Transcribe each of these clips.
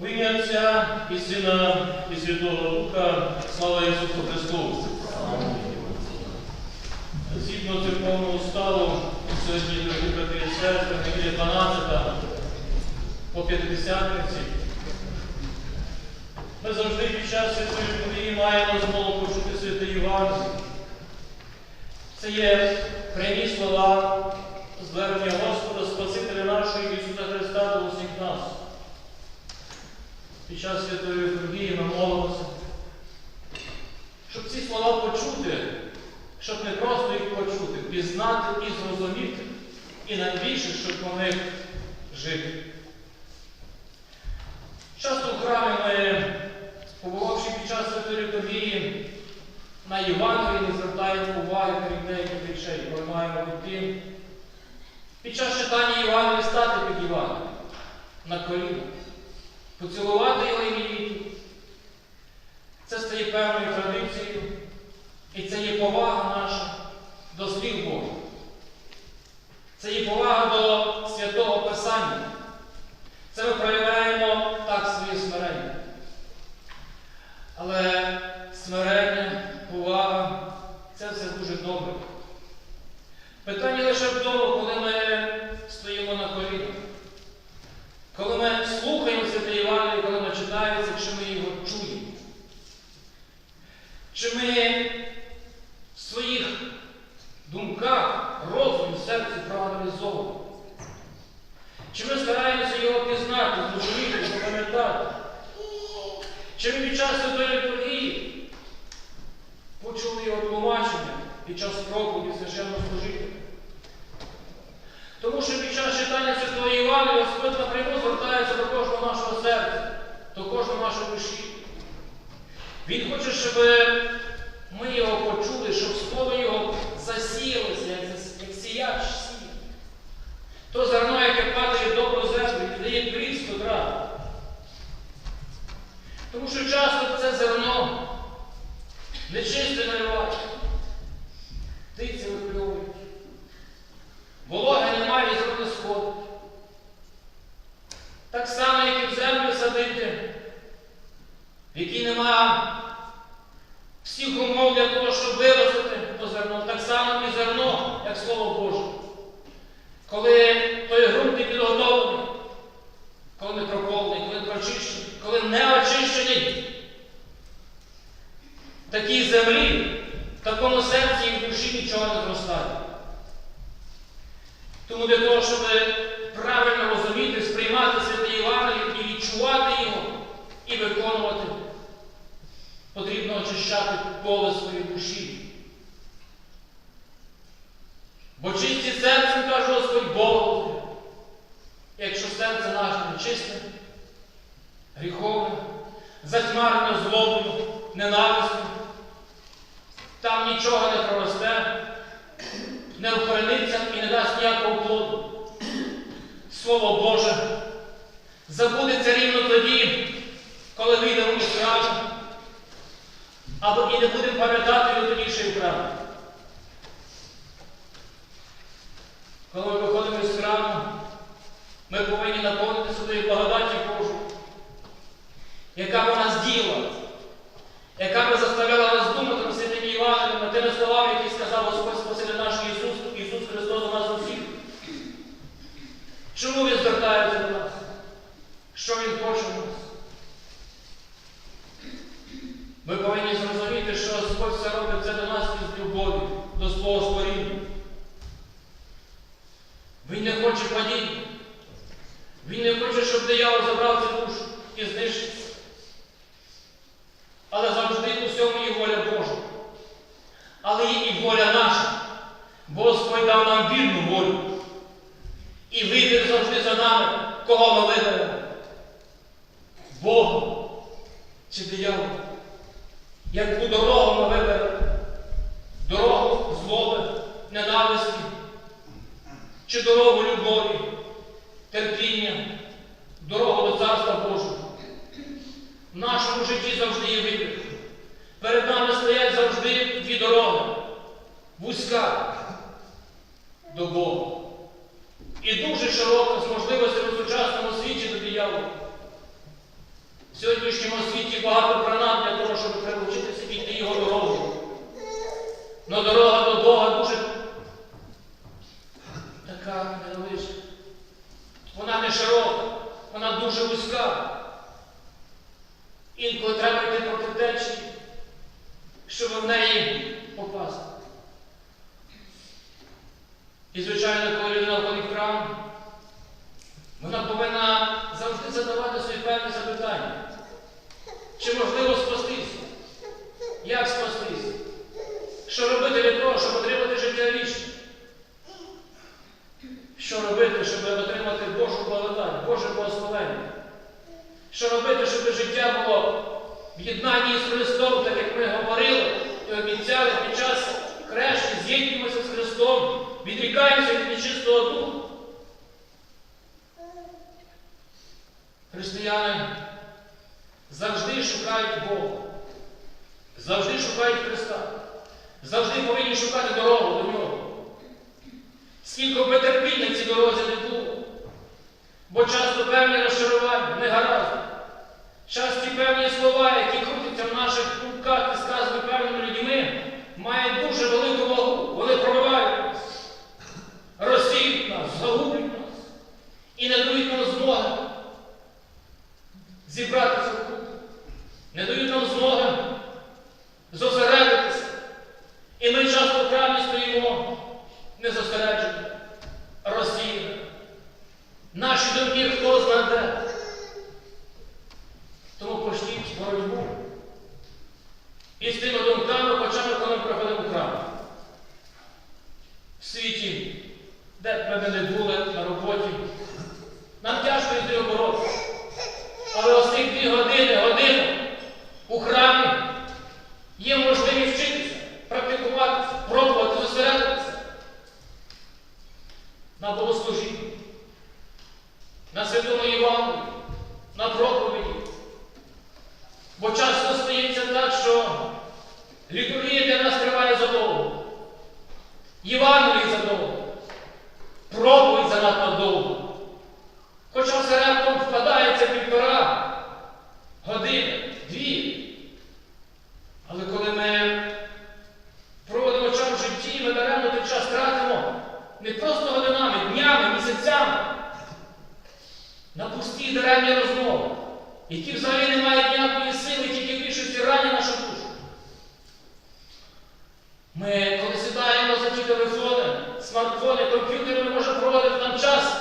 В ім'я Отця і Сина і Святого Духа, слава Ісусу Христу! Згідно церковного уставу, сьогодні, дорогі брати і сестри, неділя 12 по П'ятидесятниці, ми завжди під час святої події маємо змогу почути святе Євангеліє. Це є прямі слова звернення Господа Спасителя нашого Ісуса Христа до усіх нас. Під час святої літургії ми молимося, щоб ці слова почути, щоб не просто їх почути, пізнати і зрозуміти, і найбільше, щоб по них жити. Часто в храмі ми, побувавши під час святої літургії, на Євангелії не звертаємо уваги крім деяких речей, коли маємо піти. Під час читання Євангелія стати під Євангелієм на коліна, поцілувати його ім'ї. Це стає певною традицією, і це є повага наша до слів Божих. Це є повага до святого Писання. Це ми проявляємо так своє смирення. Але смирення, повага це все дуже добре. Питання лише в тому, коли ми стоїмо на колінах. Коли ми слухаємо Святе Євангеліє, коли ми читається, чи ми його чуємо. Чи ми в своїх думках, розумі, серці проаналізовуємо. Чи ми стараємося його пізнати, зрозуміти, запам'ятати? Чи ми під час святої літургії почули його тлумачення під час проповіді священного служителя? Тому що під час читання Святого Євангелія Господь напряму звертається до кожного нашого серця, до кожного нашої душі. Він хоче, щоб ми його почули, щоб слово його засіялося, як, як сіяч сіє. То зерно, яке падає добру землю дає сто крат. Тому що часто це зерно нечисте наливає. Птиці випльовують. Вологи немає і сходить. Так само, як і в землю садити, в якій нема всіх умов для того, щоб виростити то зерно. Так само і зерно, як Слово Боже. Коли той ґрунт не підготовлений, коли не проповнений, коли не прочищений, коли не очищений, такій землі, в такому серці і в душі нічого не зростає. Тому для того, щоб правильно розуміти, сприймати святе Євангеліє і відчувати його, і виконувати, потрібно очищати поле своєї душі. Бо чисті серцем, каже Господь Бог, якщо серце наше нечисте, гріховне, затьмарене злобою, ненавистю, там нічого не проросте, не вкорениться і не дасть ніякого плоду. Слово Боже забудеться рівно тоді, коли вийдемо із храму, або і не будемо пам'ятати його тоді ще й. Коли ми виходимо з храму, ми повинні наповнити своєю благодаті Божу, яка б нас діла, яка би заставляла нас думати на святим Євангелієм, на тими словами, які сказав Господь Спаситель наш Ісус, Ісус Христос до нас усіх. Чому Він звертається до нас? Що Він хоче в нас? Ми повинні зрозуміти, що Господь все робить це до нас із любові, до свого створіння. Він не хоче падіння. Він не хоче, щоб диявол забрав цю душу і знищив. Але завжди у всьому є воля Божа. Але є і воля наша. Бо Господь дав нам вільну волю. І вибір завжди за нами, кого ми виберемо. Бога чи диявола. Яку дорогу ми виберемо? Дорогу злоби, ненависті, чи дорогу любові, терпіння, дорогу до Царства Божого. В нашому житті завжди є вибір. Перед нами стоять завжди дві дороги. Вузька до Бога. І дуже широка з можливостями в сучасному світі до диявола. В сьогоднішньому світі багато принад для того, щоб прилучитися піти його дорогу. Но дорога до Бога дуже така невеличка. Вона не широка, вона дуже вузька. Інколи треба йти проти течії, щоб в неї попасти. І, звичайно, коли людина входить в храм, вона повинна завжди задавати собі певні запитання. Чи можливо спастися? Як спастися? Що робити для того, щоб отримати життя вічне? Що робити, щоб отримати Божу благодать, Боже благословення? Що робити, щоб життя було в єднанні з Христом, так як ми говорили і обіцяли під час хрещення, з'єднуємося з Христом, відрікаємося від нечистого духу. Християни завжди шукають Бога, завжди шукають Христа, завжди повинні шукати дорогу до Нього. Скільки б терпіння цій дорозі не було, бо часто певні розчарування, негаразди, часті певні слова, які крутяться в наших кубках і сказані певними людьми, мають дуже велику вагу. Вони пробивають нас, розсіють нас, загублять нас і не дають нам змоги зібратися в купу, не дають нам змоги зосередитися. І ми часто в храмі стоїмо незосереджені, розсіяні. Наші думки хто знаде. Тому почніть боротьбу. І з тими думками, хоча ми коли ми приходимо в храм. В світі, де б ми не були на роботі, нам тяжко з нею боротися. Але ось ці дві години, годину у храмі є можливість вчитися, практикуватися, пробувати, зосередитися на богослужінні, на святому Івану, на проповіді. Бо часто стається так, що літургія для нас триває задовго. Євангелій задовго. Проповідь занадто довго. Хоча все раптом вкладається півтора години, дві. Але коли ми проводимо час в житті, ми даремно той час тратимо не просто годинами, днями, місяцями на даремні розмови, які взагалі не мають ніякої сили, тільки в більшості рані нашу душу. Ми, коли сідаємо за ті телефони, смартфони, комп'ютери, ми можемо проводити там час,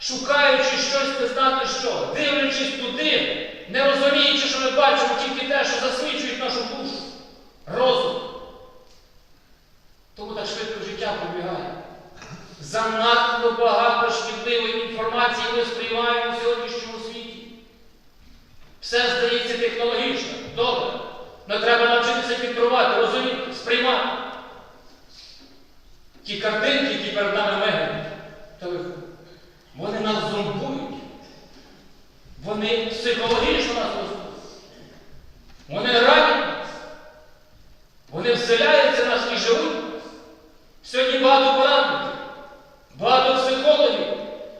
шукаючи щось не знати що, дивлячись туди, не розуміючи, що ми бачимо тільки те, що засвічують нашу душу, розум. Тому так швидко життя пробігає. Занадто багато шкідливої інформації ми сприймаємо в сьогоднішньому світі. Все здається технологічно, добре. Але треба навчитися фільтрувати, розуміти, сприймати. Ті картинки, які перед нами телефон, вони нас зомбують. Вони психологічно нас розбують. Вони ранять нас. Вони вселяються в нас і живуть. в нас. Сьогодні багато порадників, багато психологів,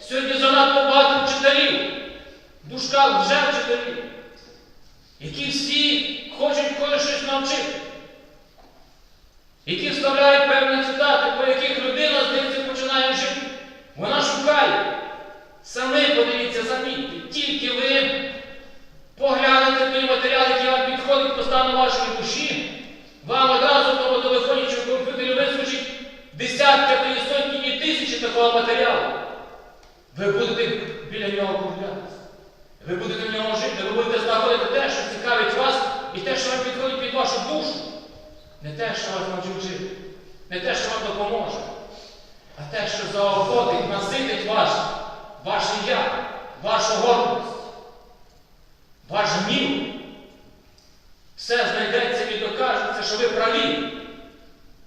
сьогодні занадто багато вчителів, в дужках вже вчителів, які всі хочуть когось щось навчити, які вставляють певні цитати, по яких людина, здається, починає жити. Вона шукає. Самі подивіться, замітьте, тільки ви поглянете той матеріал, який вам підходить по стану вашої душі, вам одразу в тому телефоні чи в комп'ютері вискочить десятки, а то і сотні і такого матеріалу. Ви будете біля нього круглятися. Ви будете в ньому жити, ви будете знаходити те, що цікавить вас, і те, що вам підходить під вашу душу. Не те, що вас навчить не те, що вам допоможе, а те, що заохотить, наситить вас, ваше я, вашу гордість, ваш гнів. Все знайдеться і докажеться, що ви праві,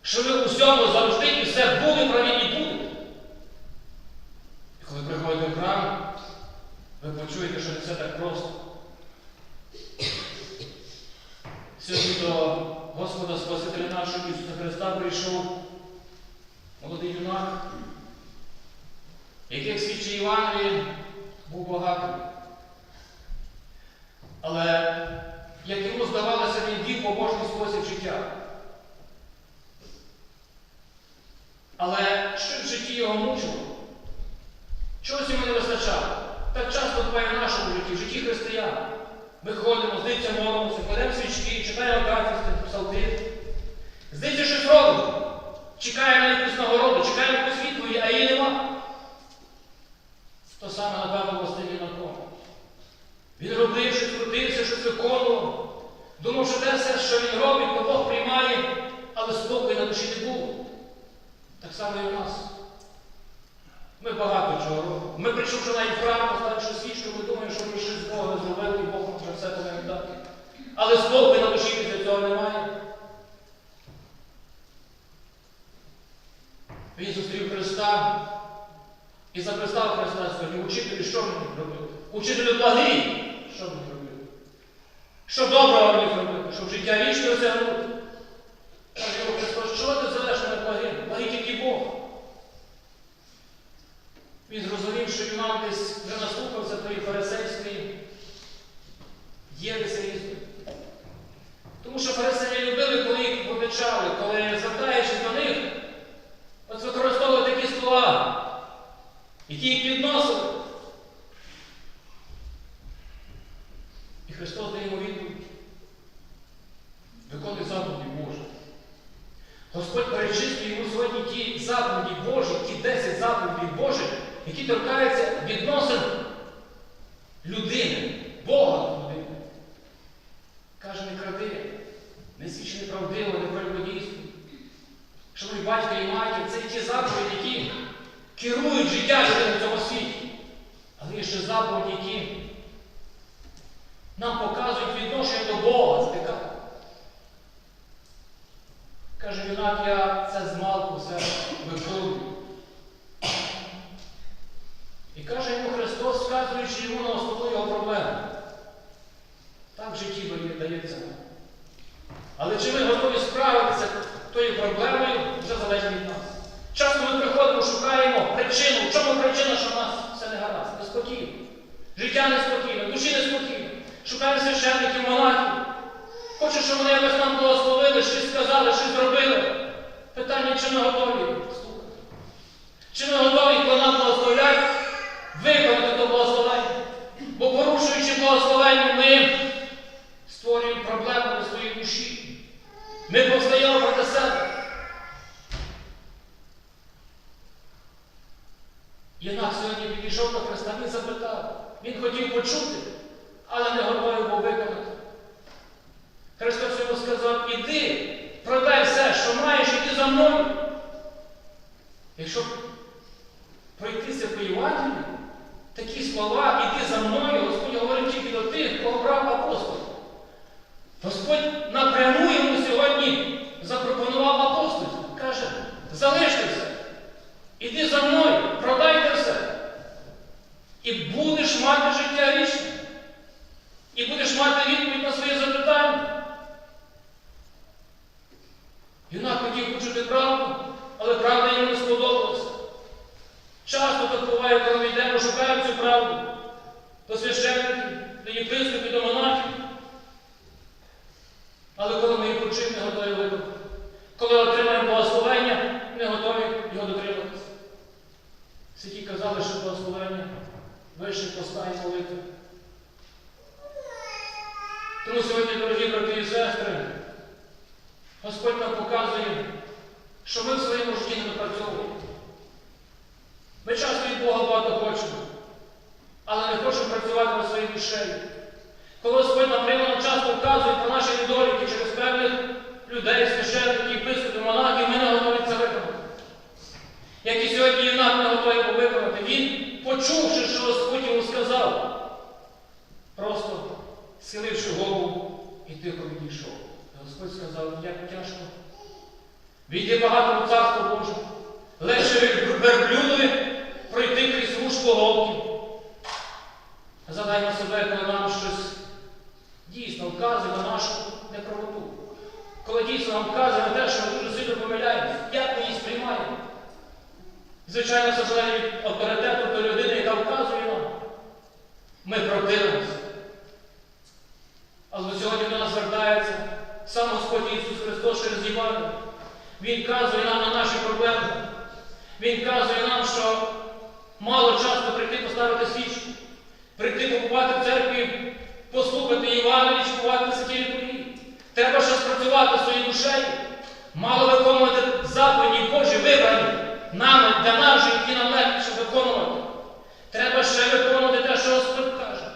що ви у всьому завжди і все були праві і будете. Коли приходите в храм, ви почуєте, що не все так просто. Сьогодні до Господа Спасителя нашого Ісуса Христа прийшов молодий юнак, яких свідчить Євангеліє був багатий. Але як йому здавалося, він вів побожний спосіб життя. Але що в житті його мучило? Чогось йому не вистачало. Так часто буває в нашому житті, в житті християн. Ми ходимо, здається, молимося, кладемо свічки, читаємо кафісти, псалти. Здається, щось робимо. Чекаємо на якусь нагороду, чекаємо на якусь відповідь, а її нема. То саме, напевно, властиві на кому. Він робив, щось крутився, щось виконував. Думав, що те все, що він робить, то Бог приймає, але спокою на душі не було. Так само і у нас. Ми багато чого робимо. Ми прийшовши на храм, поставивши свічку, ми думаємо, що ми щось з Бога зробили, і Бог нам вже все повинен дати. Але спокою на душі після цього немає. Він зустрів Христа і запристав Христа сьогодні. Учителю, що мені робити? Учителю благий, що мені робити? Що доброго мені зробити? Щоб життя вічне осягнути? Каже Христос, чого ти зовеш мене благим? Благий тільки Бог. Він зрозумів, що Юнак десь вже наслухався тої фарисейської єриси різної. Тому що фарисеї любили, коли їх помічали, коли звертаючись до них, от використовували такі слова, які їх підносили. І Христос дає йому відповідь. Виконуй заповіді Божі. Господь перечислює йому сьогодні ті заповіді Божі, ті 10 заповідей Божі, які торкаються відносин людини, Бога до людини. Каже, не кради, не свідч неправдиво, не прелюбодійство. Шановні батько і матір, це ті заповіді, які керують життя людини в цьому світі. Але є ще заповіді, які нам показують відношення до Бога здикати. Каже юнак, я це змалку все виконую. І каже йому Христос, вказуючи йому на основну його проблему. Так в житті дається. Але чи ми готові справитися тою проблемою, вже залежить від нас. Часто ми приходимо, шукаємо причину. В чому причина, що в нас все не гаразд? Неспокійно. Життя неспокійне, душі неспокійно. Шукаємо священників, монахів. Хочу, щоб вони якось нам благословили, щось сказали, щось зробили. Питання, чи ми готові слухати? Чи ми готові, коли нам благословляють, виконати то благословення? Бо порушуючи благословення, ми створюємо проблему на своїй душі. Ми повстаємо проти себе. Єнак сьогодні підійшов до Христа, він запитав. Він хотів почути, але не готовий був виконати. Христос йому сказав, іди, продай все, що маєш, іди за мною. Якщо пройтися по Євангелію, такі слова, іди за мною, Господь говорить тільки до тих, кого брав апостол. Господь напряму йому сьогодні запропонував апостол. Каже, залиштеся, іди за мною, продайте все. І будеш мати життя вічне. І будеш мати відповідь на своє запитання. Юнак хотів почути правду, але правда йому не сподобалася. Часто так буває, коли ми йдемо, шукаємо цю правду до священників, до єпископів, до монахів. Але коли ми її почуємо, не готові виконати. Коли отримаємо благословення, не готові його дотриматися. Святі казали, що благословення вище поста і молитви. Тому сьогодні, дорогі брати і сестри, Господь нам показує, що ми в своєму житті не допрацьовуємо. Ми часто від Бога багато хочемо, але не хочемо працювати над своєю душею. Коли Господь наприклад, нам часто вказує про наші недоліки через певних людей, священників, єпископів, монахів, ми не готові це виконати. Як і сьогодні юнак не готовий був він, почувши, що Господь йому сказав, просто схиливши голову і тихо відійшов. Господь сказав, як тяжко. Віді багато царство Боже. Легше верблюдові пройти крізь вушку голки. Задаймо себе, коли нам щось дійсно вказує на нашу неправоту. Коли дійсно нам вказує на те, що ми дуже сильно помиляємося, як ми її сприймаємо. Звичайно, це залежить від авторитету до людини, яка вказує нам. Ми противимося. Але сьогодні до нас звертається сам Господь Ісус Христос через Євангелію. Він вказує нам на наші проблеми. Він вказує нам, що мало часу прийти поставити свічку, прийти побувати в церкві, послухати Євангелії, чи побувати святій літургії. Треба щось спрацювати своєю душею, мало виконувати заповіді Божі вибрані нами для нас, же, які нам легше виконувати. Треба ще виконувати те, що Господь каже.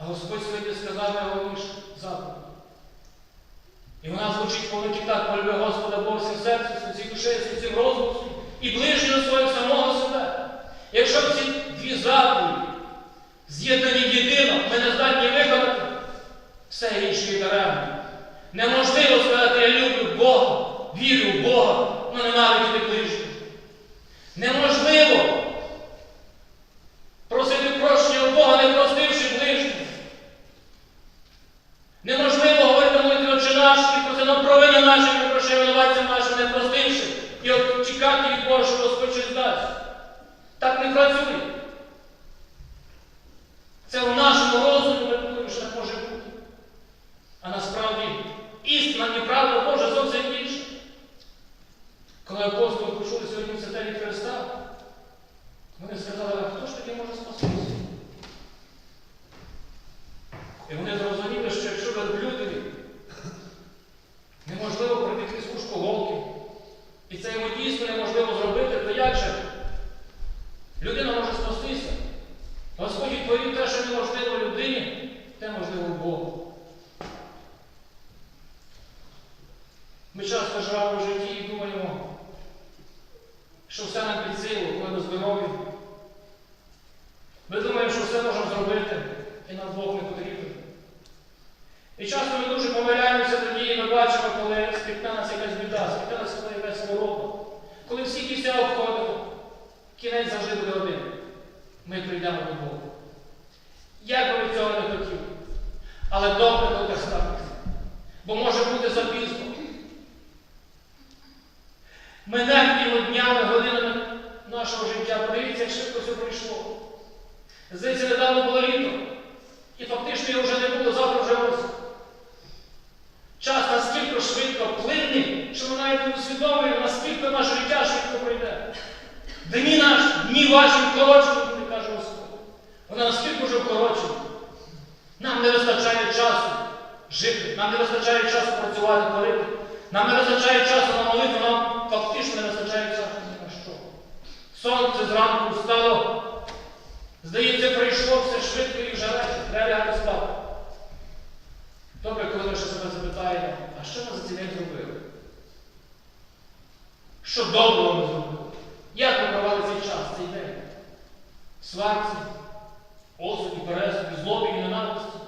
А Господь сьогодні сказав найголовніше заповідь. І вона звучить по-великі так, полюби Господа Бога всім серцем, всім душею, всім розумом і ближнього свого самого себе. Якщо ці дві заповіді з'єднані єдино, ми не здатні виконати, все інше є даремно. Неможливо сказати, я люблю Бога, вірю в Бога, але ненавидіти ближнього. Неможливо просити прощення у Бога, не простивши ближнього. Неможливо говорити молитві Отче наш і просити нам провини наші, прощай винуватцям нашим, не простивши, і от чекати від Бога, що Господь щось дасть. Так не працює. Це в нашому розумі ми думаємо, що так може бути. А насправді істина і правда Божа зовсім інша. Коли апостоли почули сьогодні святе від Христа, вони сказали, а хто ж таки може спастися? І вони зрозуміли, що якщо верблюдові неможливо пройти крізь вушко голки, і це йому дійсно неможливо зробити, то як же людина може спастися? Господь відповів те, що неможливо людині, те можливо Богу. Ми часто живемо в житті і думаємо, що все нам під силу, коли ми здорові. Ми думаємо, що все можемо зробити, і нам Бог не потрібен. І часто ми дуже помиляємося тоді, і ми бачимо, коли спітна нас якась біда, коли якась хвороба. Коли всі кістя обходимо, кінець завжди буде один. Ми прийдемо до Бога. Як би цього не хотіли. Але добре так станеться. Бо може бути запізно. Мене біло днями, годинами нашого життя. Подивіться, як швидко все пройшло. Здається, недавно було літо. І фактично його вже не було, завтра вже осінь. Час настільки швидко плинний, що ми навіть не усвідомлюємо, наскільки наше життя швидко пройде. Дні наші, дні ваші вкорочені, буде, каже Господь. Вона наскільки вже вкорочена. Нам не вистачає часу жити, нам не вистачає часу працювати, творити. Нам не вистачає часу на молитву, нам фактично не вистачає часу ні на що. Сонце зранку встало. Здається, прийшло все швидко і вже вечір. Треба лягати спати. Добре, коли ми ще себе запитаємо, а що ми за цей день зробили? Що доброго ми зробили? Як ми провели цей час, цей день? Сварці, осуді, пересуді, злобі і ненависті?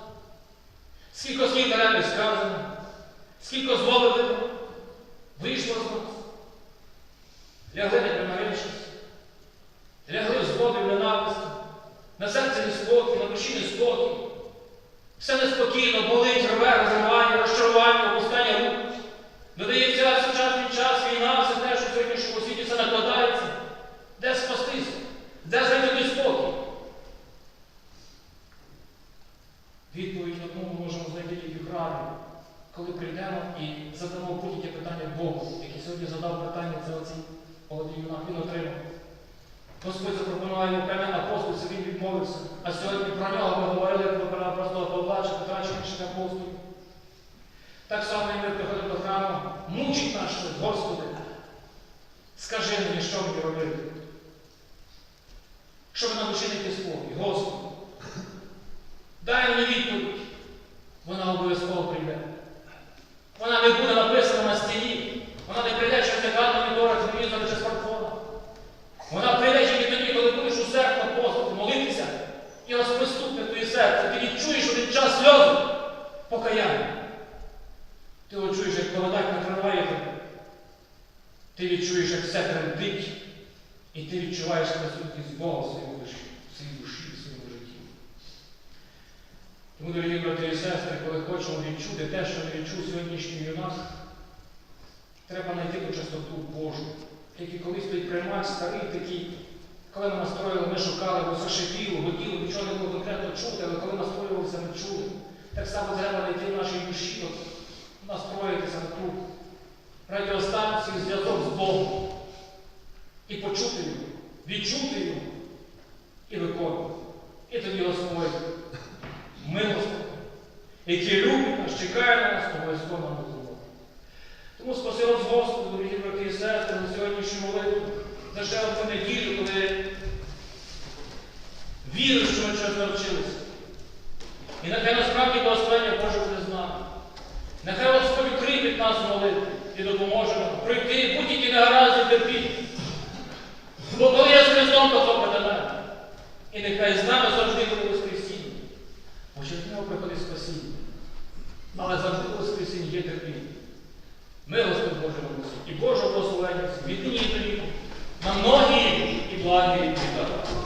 Скільки слів даремно сказано, скільки злоби видно, вийшло з нас. Лягли не примирившись, лягли злобі ненависті, на серці неспокій, на душі неспокій. Все неспокійно, болить, рве, розривання, розчарування, опускання рук. Додається сучасний час, війна, все те, що в сьогоднішньому світі все накладається. Де спастися? Де знайти спокій? Відповідь ми можемо знайти тільки в храмі, коли прийдемо і задамо будь-яке питання Богу, який сьогодні задав питання, це оцій молодий юнак, він отримав. Господь запропонував йому певний апостольство, він відмовився. А сьогодні про нього апостола Павла, інших апостолів. Так само і ми приходимо до храму, мучить нас Господи. Скажи мені, що мені робити? Щоб на не спокій, Господи. Дай мені відповідь. Вона обов'язково прийде. Вона не буде написана на стіні. Вона не прийде через екран монітора, телевізора чи смартфона. Вона прийде тільки тоді, коли будеш у серце постати, молитися, і ось приступне твоє серце. Ти відчуєш один час сльози, покаяння. Ти відчуєш, як благодать накриває тебе. Ти відчуєш, як все тремтить, і ти відчуваєш присутність Бога в своєму душі, в своїй душі, в своєму житті. Тому, дорогі брати і сестри, коли хочемо відчути те, що не відчув сьогоднішній юнак, треба знайти ту чистоту Божу. Який колись той приймач старий такий, коли ми настроїли, ми шукали, бо зашипіло, гуділо, нічого не було конкретно чути, але коли настроювалися, ми чули. Так само треба знайти в нашій душі настроїтися на ту радіостанцію зв'язок з Богом і почути його, відчути його і виконувати. І тоді Господь милостивий, який любить нас, чекає на нас, обов'язково нам допоможе. Тому спаси вас, Господи, дорогі брати і сестри, на сьогоднішню молитву, за ще неділю, вірю, що ми щось навчилися. І нехай насправді благословення Боже буде з нами. Нехай Господь укріпить нас в молитві і допоможе нам пройти будь-які негаразди терпіти. Бо коли я з Христом, то мене. І нехай з нами завжди буде Воскресіння. Бо через нього приходить спасіння. Але завжди у Воскресінні є терпіння. Милости Божого Богу і Божого благословення від нині і до. На многі і благі літа.